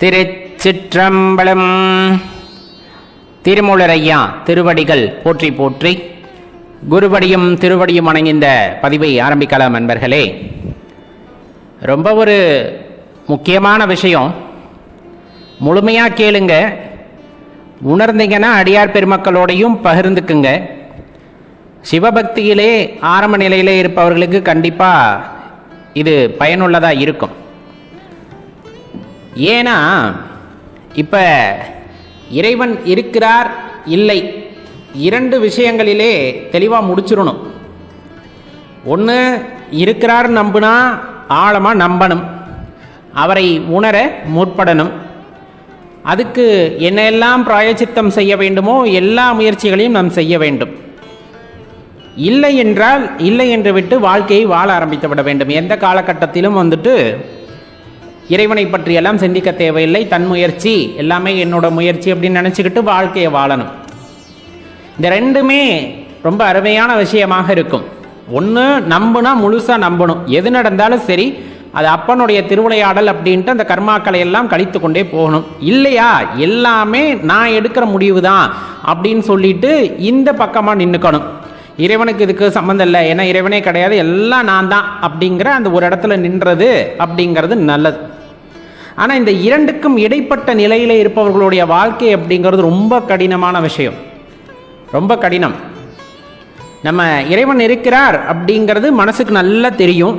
திருச்சிற்றம்பலம். திருமூலரையா திருவடிகள் போற்றி போற்றி குருவடியும் திருவடியும் அணங்கிந்த பதிவை ஆரம்பிக்கலாம் நண்பர்களே ரொம்ப ஒரு முக்கியமான விஷயம். முழுமையாக கேளுங்க. உணர்ந்தீங்கன்னா அடியார் பெருமக்களோடையும் பகிர்ந்துக்குங்க. சிவபக்தியிலே ஆரம்ப நிலையிலே இருப்பவர்களுக்கு கண்டிப்பாக இது பயனுள்ளதாக இருக்கும். ஏன்னா இப்போ இறைவன் இருக்கிறார் இல்லை இரண்டு விஷயங்களிலே தெளிவாக முடிச்சிடணும் ஒன்று இருக்கிறார் நம்புனா ஆழமாக நம்பணும். அவரை உணர முற்படணும். அதுக்கு என்னெல்லாம் பிராயச்சித்தம் செய்ய வேண்டுமோ எல்லா முயற்சிகளையும் நாம் செய்ய வேண்டும். இல்லை என்றால் இல்லை என்று விட்டு வாழ்க்கையை வாழ ஆரம்பித்து விட வேண்டும். எந்த காலகட்டத்திலும் வந்துட்டு இறைவனை பற்றியெல்லாம் சிந்திக்க தேவையில்லை. தன் முயற்சி எல்லாமே என்னோட முயற்சி அப்படின்னு நினச்சிக்கிட்டு வாழ்க்கையை வாழணும். இந்த ரெண்டுமே ரொம்ப அருமையான விஷயமாக இருக்கும். ஒன்று நம்புனா முழுசாக நம்பணும். எது நடந்தாலும் சரி அது அப்பனுடைய திருவிளையாடல் அப்படின்ட்டு அந்த கர்மாக்களை எல்லாம் கழித்து கொண்டே போகணும். இல்லையா? எல்லாமே நான் எடுக்கிற முடிவு தான் அப்படின்னு சொல்லிட்டு இந்த பக்கமாக நின்றுக்கணும் இறைவனுக்கு இதுக்கு சம்மந்தம் இல்லை. ஏன்னா இறைவனே கிடையாது. எல்லாம் நான் தான் அப்படிங்கிற அந்த ஒரு இடத்துல நின்றது அப்படிங்கிறது நல்லது. ஆனால் இந்த இரண்டுக்கும் இடைப்பட்ட நிலையில் இருப்பவர்களுடைய வாழ்க்கை அப்படிங்கிறது ரொம்ப கடினமான விஷயம். ரொம்ப கடினம். நம்ம இறைவன் இருக்கிறார் அப்படிங்கிறது மனசுக்கு நல்லா தெரியும்.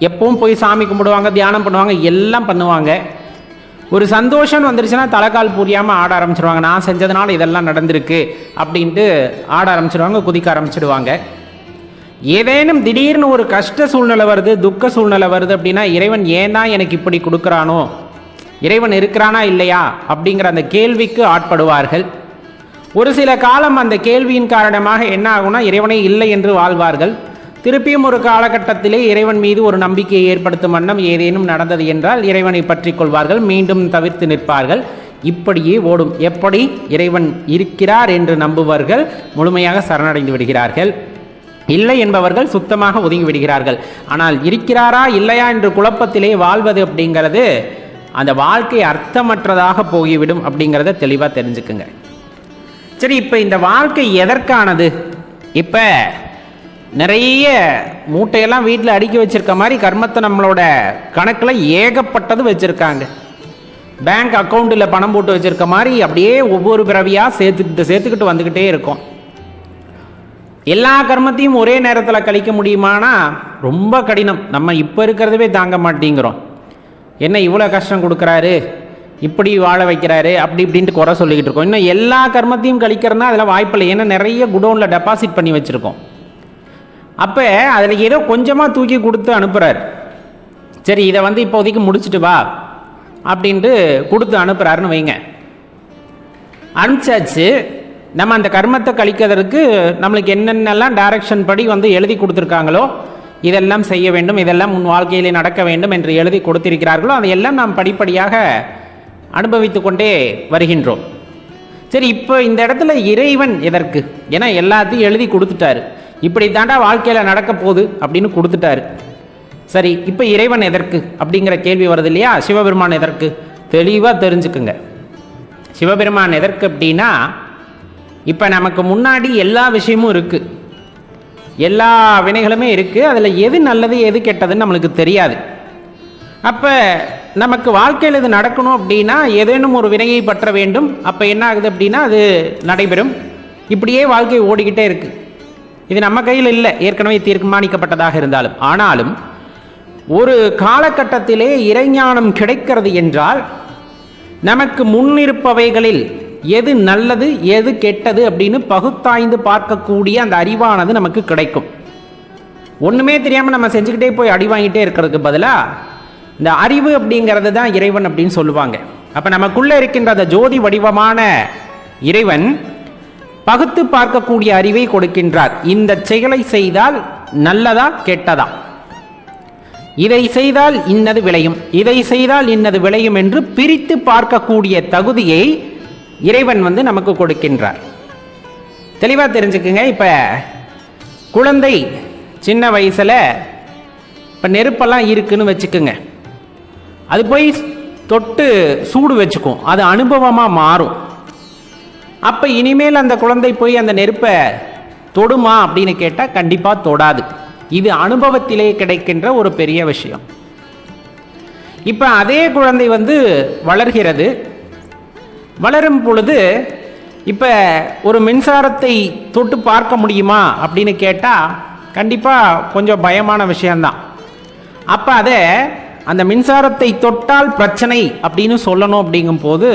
எப்பவும் போய் சாமி கும்பிடுவாங்க தியானம் பண்ணுவாங்க எல்லாம் பண்ணுவாங்க. ஒரு சந்தோஷம் வந்துருச்சுன்னா தலைக்கால் புரியாமல் ஆட ஆரம்பிச்சிருவாங்க. நான் செஞ்சதுனால இதெல்லாம் நடந்திருக்கு அப்படின்ட்டு ஆட ஆரம்பிச்சிடுவாங்க குதிக்க ஆரம்பிச்சிடுவாங்க ஏதேனும் திடீர்னு ஒரு கஷ்ட சூழ்நிலை வருது துக்க சூழ்நிலை வருது அப்படின்னா இறைவன் ஏன் தான் எனக்கு இப்படி கொடுக்குறானோ? இறைவன் இருக்கிறானா இல்லையா? அப்படிங்கிற அந்த கேள்விக்கு ஆட்படுவார்கள். ஒரு சில காலம் அந்த கேள்வியின் காரணமாக என்ன ஆகும்னா இறைவனே இல்லை என்று வாழ்வார்கள். திருப்பியும் ஒரு காலகட்டத்திலே இறைவன் மீது ஒரு நம்பிக்கையை ஏற்படுத்தும் வண்ணம் ஏதேனும் நடந்தது என்றால் இறைவனை பற்றி கொள்வார்கள் மீண்டும் தவிர்த்து நிற்பார்கள். இப்படியே ஓடும். எப்படி? இறைவன் இருக்கிறார் என்று நம்புவர்கள் முழுமையாக சரணடைந்து விடுகிறார்கள். இல்லை என்பவர்கள் சுத்தமாக ஒதுங்கி விடுகிறார்கள். ஆனால் இருக்கிறாரா இல்லையா என்று குழப்பத்திலே வாழ்வது அப்படிங்கிறது அந்த வாழ்க்கை அர்த்தமற்றதாக போய்விடும் அப்படிங்கிறத தெளிவாக தெரிஞ்சுக்குங்க. சரி இப்போ இந்த வாழ்க்கை எதற்கானது? இப்போ நிறைய மூட்டையெல்லாம் வீட்டில் அடுக்கி வச்சிருக்க மாதிரி கர்மத்தை நம்மளோட கணக்கில் ஏகப்பட்டது வச்சுருக்காங்க. பேங்க் அக்கௌண்ட்டில் பணம் போட்டு வச்சுருக்க மாதிரி அப்படியே ஒவ்வொரு பிறவியாக சேர்த்துக்கிட்டு சேர்த்துக்கிட்டு வந்துக்கிட்டே இருக்கும். எல்லா கர்மத்தையும் ஒரே நேரத்தில் கழிக்க முடியுமானா? ரொம்ப கடினம். நம்ம இப்போ இருக்கிறதவே தாங்க மாட்டேங்கிறோம். என்ன இவ்வளோ கஷ்டம் கொடுக்குறாரு? இப்படி வாழ வைக்கிறாரு? அப்படி இப்படின்ட்டு குறை சொல்லிக்கிட்டு இருக்கோம். இன்னும் எல்லா கர்மத்தையும் கழிக்கிறதுனா அதில் வாய்ப்பில்லை. ஏன்னா நிறைய குடோனில் டெபாசிட் பண்ணி வச்சுருக்கோம். அப்போ அதில் ஏதோ கொஞ்சமாக தூக்கி கொடுத்து அனுப்புகிறார் சரி இதை வந்து இப்போதைக்கு முடிச்சுட்டு வா அப்படின்ட்டு கொடுத்து அனுப்புகிறாருன்னு வைங்க. அனுப்பிச்சாச்சு. நம்ம அந்த கர்மத்தை கழிக்கிறதுக்கு நம்மளுக்கு என்னென்னலாம் டைரக்ஷன் படி வந்து எழுதி கொடுத்துருக்காங்களோ இதெல்லாம் செய்ய வேண்டும் இதெல்லாம் உன் வாழ்க்கையிலே நடக்க வேண்டும் என்று எழுதி கொடுத்திருக்கிறார்களோ அதையெல்லாம் நாம் படிப்படியாக அனுபவித்து கொண்டே வருகின்றோம். சரி இப்போ இந்த இடத்துல இறைவன் எதற்கு? ஏன்னா எல்லாத்தையும் எழுதி கொடுத்துட்டாரு. இப்படி தாண்டா வாழ்க்கையில் நடக்க போகுது அப்படின்னு கொடுத்துட்டாரு. சரி இப்போ இறைவன் எதற்கு அப்படிங்கிற கேள்வி வருது இல்லையா? சிவபெருமான் எதற்கு? தெளிவாக தெரிஞ்சுக்குங்க. சிவபெருமான் எதற்கு அப்படின்னா இப்போ நமக்கு முன்னாடி எல்லா விஷயமும் இருக்குது எல்லா வினைகளுமே இருக்குது அதில் எது நல்லது எது கெட்டதுன்னு நம்மளுக்கு தெரியாது. அப்போ நமக்கு வாழ்க்கையில் இது நடக்கணும் அப்படின்னா ஏதேனும் ஒரு வினையை பற்ற வேண்டும். அப்போ என்ன ஆகுது அப்படின்னா அது நடைபெறும். இப்படியே வாழ்க்கை ஓடிக்கிட்டே இருக்குது இது நம்ம கையில் இல்லை. ஏற்கனவே தீர்மானிக்கப்பட்டதாக இருந்தாலும். ஆனாலும் ஒரு காலகட்டத்திலே இறைஞானம் கிடைக்கிறது என்றால் நமக்கு முன்னிருப்பவைகளில் எது நல்லது எது கெட்டது அப்படின்னு பகுத்தாய்ந்து பார்க்கக்கூடிய அந்த அறிவானது நமக்கு கிடைக்கும். ஒன்றுமே தெரியாமல் நம்ம செஞ்சுக்கிட்டே போய் அடி வாங்கிட்டே இருக்கிறதுக்கு பதிலாக இந்த அறிவு அப்படிங்கிறது தான் இறைவன் அப்படின்னு சொல்லுவாங்க. அப்போ நமக்குள்ளே இருக்கின்ற அந்த ஜோதி வடிவமான இறைவன் பகுத்து பார்க்கக்கூடிய அறிவை கொடுக்கின்றார். இந்த செயலை செய்தால் நல்லதா கெட்டதா? இதை செய்தால் இன்னது விளையும். இதை செய்தால் இன்னது விளையும் என்று பிரித்து பார்க்கக்கூடிய தகுதியை இறைவன் வந்து நமக்கு கொடுக்கின்றார். தெளிவாக தெரிஞ்சுக்குங்க. இப்போ குழந்தை சின்ன வயசில் இப்போ நெருப்பெல்லாம் இருக்குன்னு வச்சுக்குங்க. அது போய் தொட்டு சூடு வச்சுக்கும். அது அனுபவமாக மாறும். அப்போ இனிமேல் அந்த குழந்தை போய் அந்த நெருப்பை தொடுமா அப்படின்னு கேட்டால் கண்டிப்பாக தொடாது. இது அனுபவத்திலே கிடைக்கின்ற ஒரு பெரிய விஷயம். இப்போ அதே குழந்தை வந்து வளர்கிறது. வளரும் பொழுது இப்போ ஒரு மின்சாரத்தை தொட்டு பார்க்க முடியுமா அப்படின்னு கேட்டால் கண்டிப்பாக கொஞ்சம் பயமான விஷயம்தான். அப்போ அதை அந்த மின்சாரத்தை தொட்டால் பிரச்சனை அப்படின்னு சொல்லணும் அப்படிங்கும்போது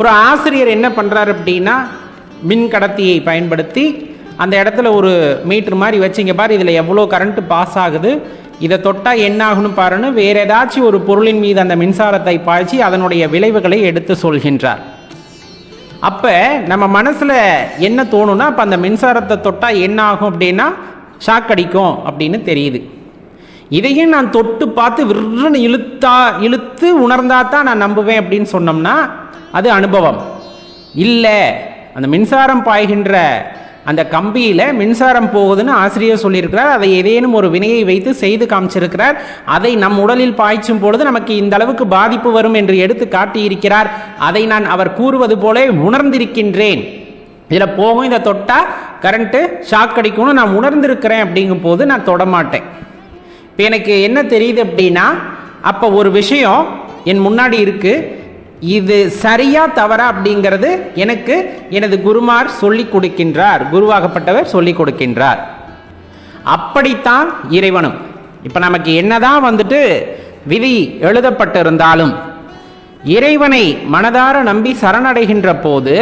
ஒரு ஆசிரியர் என்ன பண்ணுறாரு அப்படின்னா மின் கடத்தியை பயன்படுத்தி அந்த இடத்துல ஒரு மீட்ரு மாதிரி வச்சிங்க பாரு இதில் எவ்வளோ கரண்ட்டு பாஸ் ஆகுது இதை தொட்டால் என்ன ஆகும்னு பாருன்னு வேற ஏதாச்சும் ஒரு பொருளின் மீது அந்த மின்சாரத்தை பாய்ச்சி அதனுடைய விளைவுகளை எடுத்து சொல்கின்றார். அப்போ நம்ம மனசில் என்ன தோணும்னா அப்போ அந்த மின்சாரத்தை தொட்டால் என்ன ஆகும் அப்படின்னா ஷாக் அடிக்கும் அப்படின்னு தெரியுது. இதையும் நான் தொட்டு பார்த்து விற்றுன்னு இழுத்தா இழுத்து உணர்ந்தா தான் நான் நம்புவேன் அப்படின்னு சொன்னோம்னா அது அனுபவம். இல்லை அந்த மின்சாரம் பாய்கின்ற அந்த கம்பியில் மின்சாரம் போகுதுன்னு ஆசிரியர் சொல்லியிருக்கிறார். அதை ஏதேனும் ஒரு வினையை வைத்து செய்து காமிச்சிருக்கிறார். அதை நம் உடலில் பாய்ச்சும் பொழுது நமக்கு இந்த அளவுக்கு பாதிப்பு வரும் என்று எடுத்து காட்டியிருக்கிறார். அதை நான் அவர் கூறுவது போலே உணர்ந்திருக்கின்றேன். இதில் போகும் இதை தொட்டா கரண்ட்டு ஷாக் அடிக்கும்னு நான் உணர்ந்திருக்கிறேன் அப்படிங்கும் போது நான் தொடமாட்டேன் இப்போ எனக்கு என்ன தெரியுது அப்படின்னா அப்போ ஒரு விஷயம் என் முன்னாடி இருக்குது இது சரியா தவறா அப்படிங்கிறது எனக்கு எனது குருமார் சொல்லி கொடுக்கின்றார். குருவாகப்பட்டவர் சொல்லி கொடுக்கின்றார். அப்படித்தான் இறைவனும். இப்போ நமக்கு என்னதான் வந்துட்டு விதி எழுதப்பட்டிருந்தாலும் இறைவனை மனதார நம்பி சரணடைகின்ற போது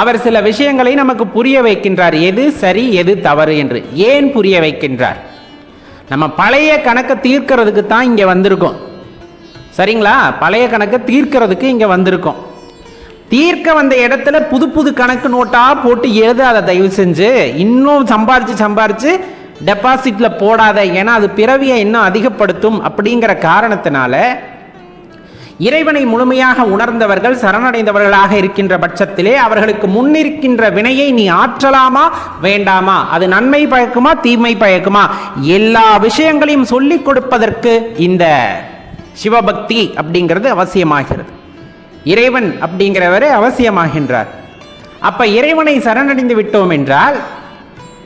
அவர் சில விஷயங்களை நமக்கு புரிய வைக்கின்றார். எது சரி எது தவறு என்று ஏன் புரிய வைக்கின்றார்? நம்ம பழைய கணக்கை தீர்க்கிறதுக்கு தான் இங்கே வந்திருக்கோம். சரிங்களா? பழைய கணக்கை தீர்க்கிறதுக்கு இங்கே வந்திருக்கோம். தீர்க்க வந்த இடத்துல புது புது கணக்கு நோட்டாக போட்டு எழுதாத தயவு செஞ்சு. இன்னும் சம்பாரித்து சம்பாரித்து டெபாசிட்டில் போடாத. ஏன்னா அது பிறவியை இன்னும் அதிகப்படுத்தும் அப்படிங்கிற காரணத்தினால இறைவனை முழுமையாக உணர்ந்தவர்கள் சரணடைந்தவர்களாக இருக்கின்ற பட்சத்திலே அவர்களுக்கு முன்னிருக்கின்ற வினையை நீ ஆற்றலாமா வேண்டாமா? அது நன்மை பயக்குமா தீமை பயக்குமா? எல்லா விஷயங்களையும் சொல்லிக் கொடுப்பதற்கு இந்த சிவபக்தி அப்படிங்கிறது அவசியமாகிறது. இறைவன் அப்படிங்கிறவரே அவசியமாகின்றார். அப்ப இறைவனை சரணடைந்து விட்டோம் என்றால்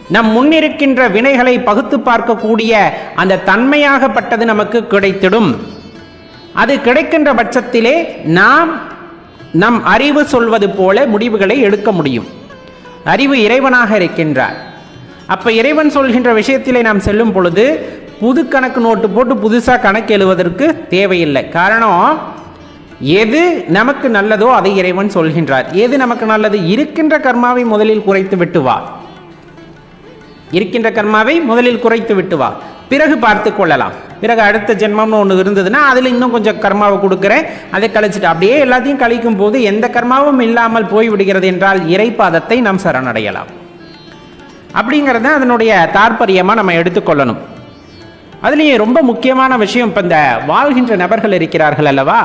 நம் முன்னிருக்கின்ற வினைகளை பகுத்து பார்க்கக்கூடிய அந்த தன்மையாகப்பட்டது நமக்கு கிடைத்திடும். அது கிடைக்கின்ற பட்சத்திலே நாம் நம் அறிவு சொல்வது போல முடிவுகளை எடுக்க முடியும். அறிவு இறைவனாக இருக்கின்றார். அப்ப இறைவன் சொல்கின்ற விஷயத்திலே நாம் செல்லும் பொழுது புது கணக்கு நோட்டு போட்டு புதுசா கணக்கு எழுவதற்கு தேவையில்லை. காரணம் எது நமக்கு நல்லதோ அதை இறைவன் சொல்கின்றார். எது நமக்கு நல்லது? இருக்கின்ற கர்மாவை முதலில் குறைத்து விட்டு வா. இருக்கின்ற கர்மாவை முதலில் குறைத்து விட்டு வா. பிறகு பார்த்து கொள்ளலாம். பிறகு அடுத்த ஜென்மம்னு ஒன்று இருந்ததுன்னா அதில் இன்னும் கொஞ்சம் கர்மாவை கொடுக்குறேன். அதை கழிச்சிட்டு அப்படியே எல்லாத்தையும் கழிக்கும் போது எந்த கர்மாவும் இல்லாமல் போய்விடுகிறது என்றால் இறைப்பாதத்தை நாம் சரணடையலாம். அப்படிங்கிறத அதனுடைய தாற்பயமாக நம்ம எடுத்துக்கொள்ளணும் அதுலேயும் ரொம்ப முக்கியமான விஷயம் இப்போ இந்த வாழ்கின்ற நபர்கள் இருக்கிறார்கள் அல்லவா?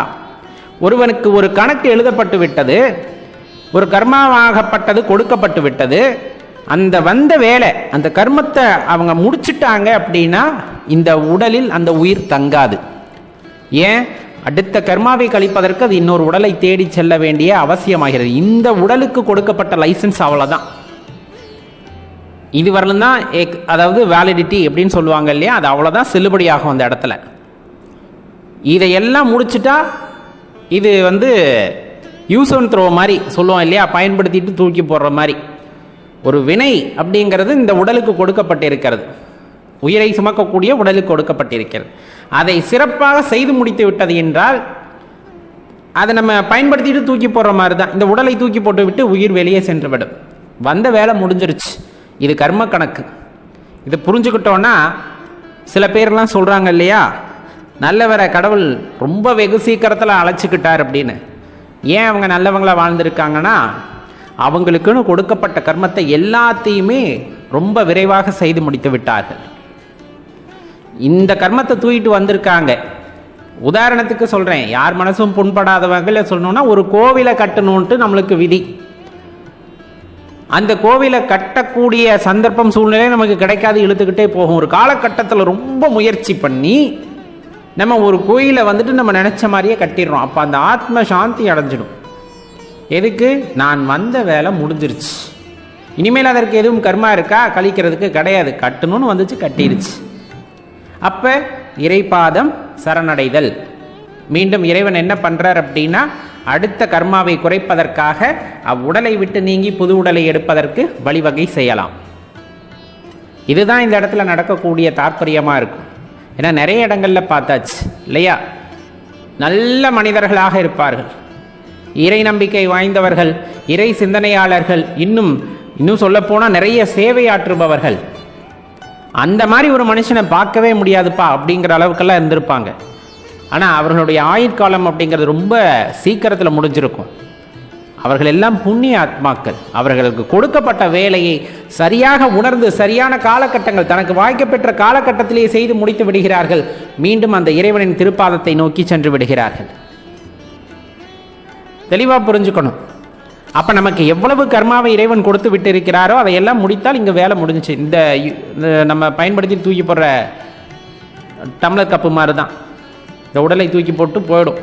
ஒருவனுக்கு ஒரு கணக்கு எழுதப்பட்டு விட்டது ஒரு கர்மாவாகப்பட்டது கொடுக்கப்பட்டு விட்டது அந்த வந்த வேலை அந்த கர்மத்தை அவங்க முடிச்சிட்டாங்க அப்படின்னா இந்த உடலில் அந்த உயிர் தங்காது. ஏன்? அடுத்த கர்மாவை கழிப்பதற்கு அது இன்னொரு உடலை தேடி செல்ல வேண்டிய அவசியமாகிறது. இந்த உடலுக்கு கொடுக்கப்பட்ட லைசன்ஸ் அவ்வளோதான் இது வரலும் தான் எக்- அதாவது வேலிடிட்டி அப்படின்னு சொல்லுவாங்க இல்லையா? அது அவ்வளோதான் செல்லுபடியாகும் அந்த இடத்துல. இதையெல்லாம் முடிச்சுட்டா இது வந்து யூஸ் அண்ட் த்ரோ மாதிரி சொல்லுவோம் இல்லையா? பயன்படுத்திட்டு தூக்கி போடுற மாதிரி. ஒரு வினை அப்படிங்கிறது இந்த உடலுக்கு கொடுக்கப்பட்டிருக்கிறது. உயிரை சுமக்கக்கூடிய உடலுக்கு கொடுக்கப்பட்டிருக்கிறது. அதை சிறப்பாக செய்து முடித்து விட்டது என்றால் அதை நம்ம பயன்படுத்திட்டு தூக்கி போடுற மாதிரி தான் இந்த உடலை தூக்கி போட்டு விட்டு உயிர் வெளியே சென்று விடும். வந்த வேலை முடிஞ்சிருச்சு. இது கர்ம கணக்கு. இதை புரிஞ்சுக்கிட்டோன்னா சில பேர்லாம் சொல்கிறாங்க இல்லையா? நல்லவரை கடவுள் ரொம்ப வெகு சீக்கிரத்தில் அழைச்சிக்கிட்டார் அப்படின்னு. ஏன் அவங்க நல்லவங்களாக வாழ்ந்திருக்காங்கன்னா அவங்களுக்குன்னு கொடுக்கப்பட்ட கர்மத்தை எல்லாத்தையுமே ரொம்ப விரைவாக செய்து முடித்து விட்டார்கள். இந்த கர்மத்தை தூக்கிட்டு வந்திருக்காங்க. உதாரணத்துக்கு சொல்கிறேன் யார் மனசும் புண்படாத வகையில் சொல்லணும்னா ஒரு கோவிலை கட்டணுன்ட்டு நம்மளுக்கு விதி. அந்த கோவிலை கட்டக்கூடிய சந்தர்ப்பம் சூழ்நிலை நமக்கு கிடைக்காது இழுத்துக்கிட்டே போகும். ஒரு காலகட்டத்தில் ரொம்ப முயற்சி பண்ணி நம்ம ஒரு கோயிலை வந்துட்டு நம்ம நினச்ச மாதிரியே கட்டிடுறோம். அப்போ அந்த ஆத்ம சாந்தி அடைஞ்சிடும். எதுக்கு? நான் வந்த வேலை முடிஞ்சிருச்சு. இனிமேல் அதற்கு எதுவும் கர்மா இருக்கா? கழிக்கிறதுக்கு கிடையாது. கட்டணும்னு வந்துச்சு கட்டிருச்சு. அப்போ இறைபாதம் சரணடைதல். மீண்டும் இறைவன் என்ன பண்ணுறார் அப்படின்னா அடுத்த கர்மாவை குறைப்பதற்காக அவ்வுடலை விட்டு நீங்கி புது உடலை எடுப்பதற்கு வழிவகை செய்யலாம். இதுதான் இந்த இடத்துல நடக்கக்கூடிய தாற்பயமாக இருக்கும். ஏன்னா நிறைய இடங்களில் பார்த்தாச்சு இல்லையா? நல்ல மனிதர்களாக இருப்பார்கள். இறை நம்பிக்கை வாய்ந்தவர்கள் இறை சிந்தனையாளர்கள் இன்னும் இன்னும் சொல்லப்போனால் நிறைய சேவையாற்றுபவர்கள். அந்த மாதிரி ஒரு மனுஷனை பார்க்கவே முடியாதுப்பா அப்படிங்கிற அளவுக்கெல்லாம் இருந்திருப்பாங்க. ஆனால் அவர்களுடைய ஆயுட்காலம் அப்படிங்கிறது ரொம்ப சீக்கிரத்தில் முடிஞ்சிருக்கும். அவர்கள் எல்லாம் புண்ணிய ஆத்மாக்கள். அவர்களுக்கு கொடுக்கப்பட்ட வேலையை சரியாக உணர்ந்து சரியான காலகட்டங்கள் தனக்கு வாய்க்கப்பெற்ற காலகட்டத்திலேயே செய்து முடித்து விடுகிறார்கள். மீண்டும் அந்த இறைவனின் திருப்பாதத்தை நோக்கி சென்று விடுகிறார்கள். தெளிவாக புரிஞ்சுக்கணும். அப்போ நமக்கு எவ்வளவு கர்மாவை இறைவன் கொடுத்து விட்டு இருக்கிறாரோ அதையெல்லாம் முடித்தால் இங்கே வேலை முடிஞ்சுச்சு. இந்த இந்த நம்ம பயன்படுத்தி தூக்கி போடுற டம்ளர் கப்பு மாதிரி தான் இந்த உடலை தூக்கி போட்டு போயிடும்.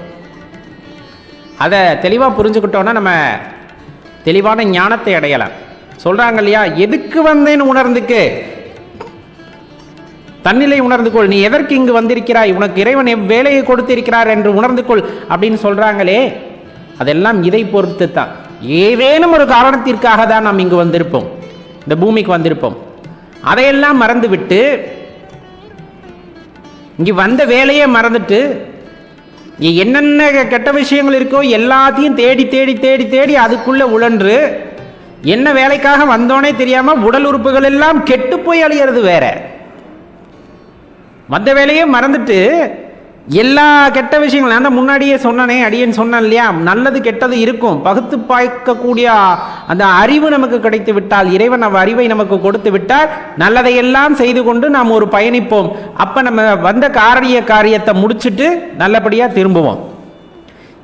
அதை தெளிவாக புரிஞ்சுக்கிட்டோன்னா நம்ம தெளிவான ஞானத்தை அடையலாம். சொல்கிறாங்க இல்லையா? எதுக்கு வந்தேன்னு உணர்ந்துக்கு? தன்னிலை உணர்ந்து கொள். நீ எதற்கு இங்கு வந்திருக்கிறாய்? உனக்கு இறைவன் எவ்வேலையை கொடுத்திருக்கிறார் என்று உணர்ந்து கொள் அப்படின்னு சொல்கிறாங்களே அதெல்லாம் இதை பொறுத்து தான் ஏதேனும் ஒரு காரணத்திற்காக தான் நாம் இங்கு வந்திருப்போம். இந்த பூமிக்கு வந்திருப்போம். அதையெல்லாம் மறந்துவிட்டு இங்கே வந்த வேலையே மறந்துட்டு என்னென்ன கெட்ட விஷயங்கள் இருக்கோ எல்லாத்தையும் தேடி தேடி தேடி தேடி அதுக்குள்ளே உழன்று என்ன வேலைக்காக வந்தோனே தெரியாமல் உடல் உறுப்புகள் எல்லாம் கெட்டு போய் அழியறது வேற. வந்த வேலையே மறந்துட்டு எல்லா கெட்ட விஷயங்கள் நான் தான் முன்னாடியே சொன்னனே அடியேன் சொன்னேன் இல்லையா? நல்லது கெட்டது இருக்கும். பகுத்து பாய்க்கக்கூடிய அந்த அறிவு நமக்கு கிடைத்து விட்டால் இறைவன் அவ் அறிவை நமக்கு கொடுத்து விட்டால் நல்லதையெல்லாம் செய்து கொண்டு நாம் ஒரு பயணிப்போம். அப்போ நம்ம வந்த காரிய காரியத்தை முடிச்சுட்டு நல்லபடியாக திரும்புவோம்.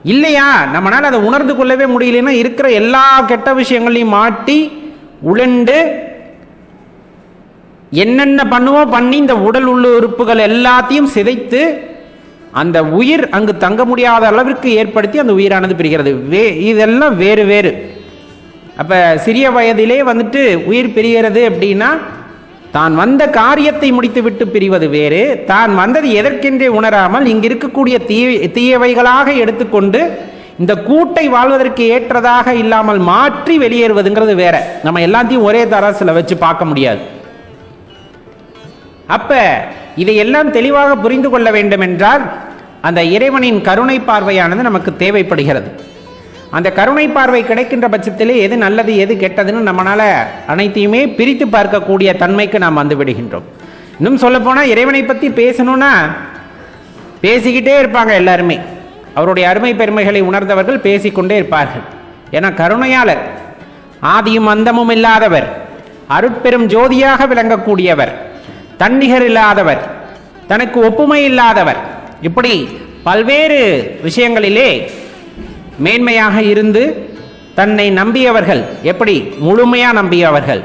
இல்லையா? நம்மளால் அதை உணர்ந்து கொள்ளவே முடியலன்னா இருக்கிற எல்லா கெட்ட விஷயங்களையும் மாட்டி உழண்டு என்னென்ன பண்ணுவோம்? பண்ணி இந்த உடல் உள்ள உறுப்புகள் எல்லாத்தையும் சிதைத்து அந்த உயிர் அங்கு தங்க முடியாத அளவிற்கு ஏற்படுத்தி அந்த உயிரானது பிரிகிறது. வே இதெல்லாம் வேறு வேறு. அப்போ சிறிய வயதிலே வந்துட்டு உயிர் பிரிகிறது அப்படின்னா தான் வந்த காரியத்தை முடித்துவிட்டு பிரிவது வேறு. தான் வந்தது எதற்கென்றே உணராமல் இங்கு இருக்கக்கூடிய தீ தீயவைகளாக எடுத்துக்கொண்டு இந்த கூட்டை வாழ்வதற்கு ஏற்றதாக இல்லாமல் மாற்றி வெளியேறுவதுங்கிறது வேற. நம்ம எல்லாத்தையும் ஒரே தராசில் வச்சு பார்க்க முடியாது. அப்ப இதையெல்லாம் தெளிவாக புரிந்து கொள்ள வேண்டும் என்றால் அந்த இறைவனின் கருணை பார்வையானது நமக்கு தேவைப்படுகிறது. அந்த கருணை பார்வை கிடைக்கின்ற பட்சத்திலே எது நல்லது எது கெட்டதுன்னு நம்மளால் அனைத்தையுமே பிரித்து பார்க்கக்கூடிய தன்மைக்கு நாம் வந்து விடுகின்றோம். இன்னும் சொல்லப்போனால் இறைவனை பற்றி பேசணும்னா பேசிக்கிட்டே இருப்பாங்க எல்லாருமே. அவருடைய அருமை பெருமைகளை உணர்ந்தவர்கள் பேசிக்கொண்டே இருப்பார்கள். ஏன்னா கருணையாளர் ஆதியும் அந்தமும் இல்லாதவர் அருட்பெரும் ஜோதியாக விளங்கக்கூடியவர் தன்னிகர் இல்லாதவர் தனக்கு ஒப்புமை இல்லாதவர் இப்படி பல்வேறு விஷயங்களிலே மேன்மையாக இருந்து தன்னை நம்பியவர்கள் எப்படி? முழுமையாக நம்பியவர்கள்.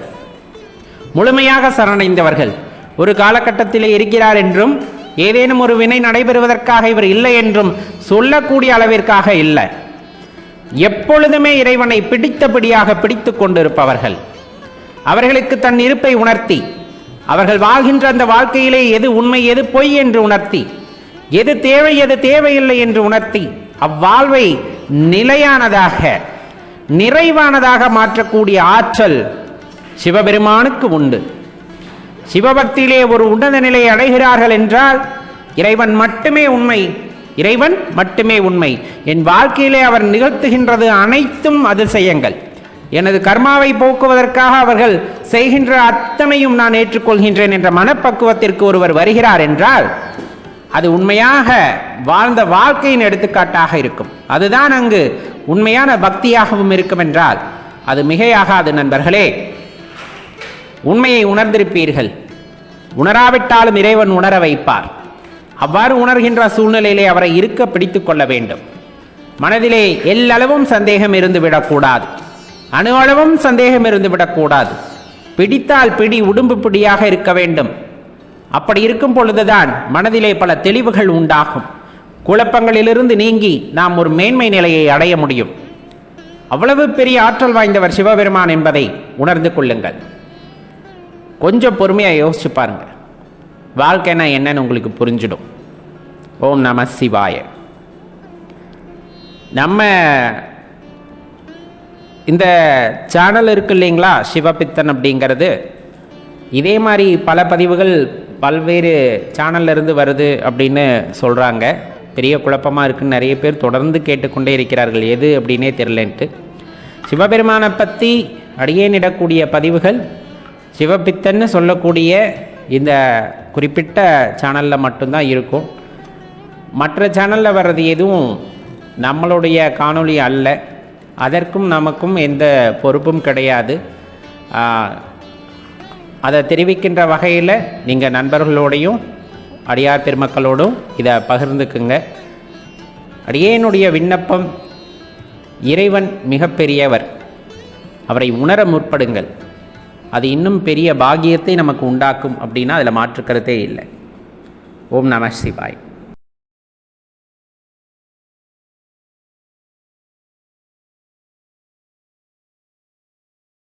முழுமையாக சரணடைந்தவர்கள். ஒரு காலகட்டத்திலே இருக்கிறார் என்றும் ஏதேனும் ஒரு வினை நடைபெறுவதற்காக இவர் இல்லை என்றும் சொல்லக்கூடிய அளவிற்காக இல்லை. எப்பொழுதுமே இறைவனை பிடித்தபடியாக பிடித்து கொண்டிருப்பவர்கள். அவர்களுக்கு தன் இருப்பை உணர்த்தி அவர்கள் வாழ்கின்ற அந்த வாழ்க்கையிலே எது உண்மை எது பொய் என்று உணர்த்தி எது தேவை எது தேவையில்லை என்று உணர்த்தி அவ்வாழ்வை நிலையானதாக நிறைவானதாக மாற்றக்கூடிய ஆற்றல் சிவபெருமானுக்கு உண்டு. சிவபக்தியிலே ஒரு உன்னத நிலையை அடைகிறார்கள் என்றால் இறைவன் மட்டுமே உண்மை இறைவன் மட்டுமே உண்மை. என் வாழ்க்கையிலே அவர் நிகழ்த்துகின்றது அனைத்தும் அதிசயங்கள். எனது கர்மாவை போக்குவதற்காக அவர்கள் செய்கின்ற அத்தனையும் நான் ஏற்றுக்கொள்கின்றேன் என்ற மனப்பக்குவத்திற்கு ஒருவர் வருகிறார் என்றால் அது உண்மையாக வாழ்ந்த வாழ்க்கையின் எடுத்துக்காட்டாக இருக்கும். அதுதான் அங்கு உண்மையான பக்தியாகவும் இருக்கும் என்றால் அது மிகையாகாது நண்பர்களே. உண்மையை உணர்ந்திருப்பீர்கள். உணராவிட்டாலும் இறைவன் உணர வைப்பார். அவ்வாறு உணர்கின்ற சூழ்நிலையிலே அவரை இருக்க பிடித்துக் கொள்ள வேண்டும். மனதிலே எல்லளவும் சந்தேகம் இருந்து விடக்கூடாது. அணு அளவும் சந்தேகம் இருந்து விடக்கூடாது. பிடித்தால் பிடி உடும்பு பிடியாக இருக்க வேண்டும். அப்படி இருக்கும் பொழுதுதான் மனதிலே பல தெளிவுகள் உண்டாகும். குழப்பங்களிலிருந்து நீங்கி நாம் ஒரு மேன்மை நிலையை அடைய முடியும். அவ்வளவு பெரிய ஆற்றல் வாய்ந்தவர் சிவபெருமான் என்பதை உணர்ந்து கொள்ளுங்கள். கொஞ்சம் பொறுமையாக யோசிச்சு பாருங்க. வாழ்க்கைனா என்னன்னு உங்களுக்கு புரிஞ்சிடும். ஓம் நம சிவாய. நம்ம இந்த சேனல் இருக்கு இல்லைங்களா சிவபித்தன் அப்படிங்கிறது? இதே மாதிரி பல பதிவுகள் பல்வேறு சேனல்ல இருந்து வருது அப்படின்னு சொல்கிறாங்க பெரிய குழப்பமாக இருக்குன்னு நிறைய பேர் தொடர்ந்து கேட்டுக்கொண்டே இருக்கிறார்கள். எது அப்படின்னே தெரிலன்ட்டு சிவபெருமானை பற்றி அடியேனிடக்கூடிய பதிவுகள் சிவபித்தன்னு சொல்லக்கூடிய இந்த குறிப்பிட்ட சேனலில் மட்டும்தான் இருக்கும். மற்ற சேனலில் வர்றது எதுவும் நம்மளுடைய காணொளி அல்ல. அதற்கும் நமக்கும் எந்த பொறுப்பும் கிடையாது. அதை தெரிவிக்கின்ற வகையில் நீங்கள் நண்பர்களோடையும் அடியார் பெருமக்களோடும் இதை பகிர்ந்துக்குங்க. அடியேனுடைய விண்ணப்பம் இறைவன் மிகப்பெரியவர். அவரை உணர முற்படுங்கள். அது இன்னும் பெரிய பாகியத்தை நமக்கு உண்டாக்கும் அப்படின்னா அதில் மாற்றுக்கருத்தே இல்லை. ஓம் நம சிவாய்.